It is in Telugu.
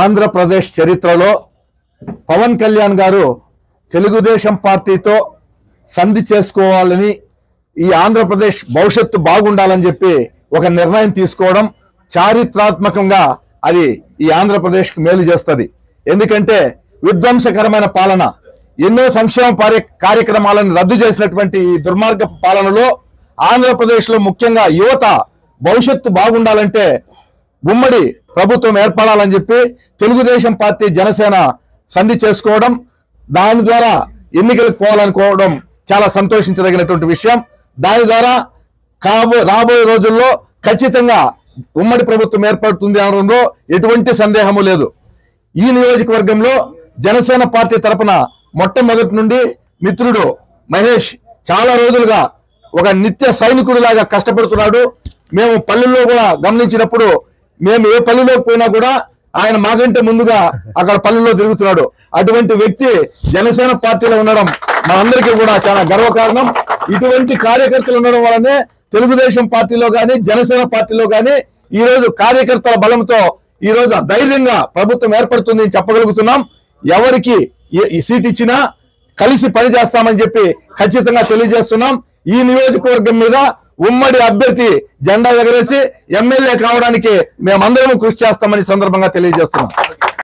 ఆంధ్రప్రదేశ్ చరిత్రలో పవన్ కళ్యాణ్ గారు తెలుగుదేశం పార్టీతో సంధి చేసుకోవాలని ఈ ఆంధ్రప్రదేశ్ భవిష్యత్తు బాగుండాలని చెప్పి ఒక నిర్ణయం తీసుకోవడం చారిత్రాత్మకంగా అది ఈ ఆంధ్రప్రదేశ్కి మేలు చేస్తుంది. ఎందుకంటే విధ్వంసకరమైన పాలన ఎన్నో సంక్షేమ కార్యక్రమాలను రద్దు చేసినటువంటి ఈ దుర్మార్గ పాలనలో ఆంధ్రప్రదేశ్లో ముఖ్యంగా యువత భవిష్యత్తు బాగుండాలంటే ఉమ్మడి ప్రభుత్వం ఏర్పడాలని చెప్పి తెలుగుదేశం పార్టీ జనసేన సంధి చేసుకోవడం దాని ద్వారా ఎన్నికలకు పోవాలనుకోవడం చాలా సంతోషించదగినటువంటి విషయం. దాని ద్వారా కాబో రాబోయే రోజుల్లో ఖచ్చితంగా ఉమ్మడి ప్రభుత్వం ఏర్పడుతుంది అనడంలో ఎటువంటి సందేహము లేదు. ఈ నియోజకవర్గంలో జనసేన పార్టీ తరపున మొట్టమొదటి నుండి మిత్రుడు మహేష్ చాలా రోజులుగా ఒక నిత్య సైనికుడిలాగా కష్టపడుతున్నాడు. మేము పల్లెల్లో కూడా గమనించినప్పుడు మేము ఏ పల్లెలోకి పోయినా కూడా ఆయన మాకంటే ముందుగా అక్కడ పల్లెల్లో తిరుగుతున్నాడు. అటువంటి వ్యక్తి జనసేన పార్టీలో ఉండడం మనందరికీ కూడా చాలా గర్వకారణం. ఇటువంటి కార్యకర్తలు ఉండడం వల్లనే తెలుగుదేశం పార్టీలో కానీ జనసేన పార్టీలో కానీ ఈ రోజు కార్యకర్తల బలంతో ఈ రోజు ధైర్యంగా ప్రభుత్వం ఏర్పడుతుంది అని చెప్పగలుగుతున్నాం. ఎవరికి ఈ సీట్ ఇచ్చినా కలిసి పనిచేస్తామని చెప్పి ఖచ్చితంగా తెలియజేస్తున్నాం. ఈ నియోజకవర్గం మీద ఉమ్మడి అభ్యర్థి జెండా ఎగరేసి ఎమ్మెల్యే కావడానికి మేమందరం కృషి చేస్తామని సందర్భంగా తెలియజేస్తున్నాం.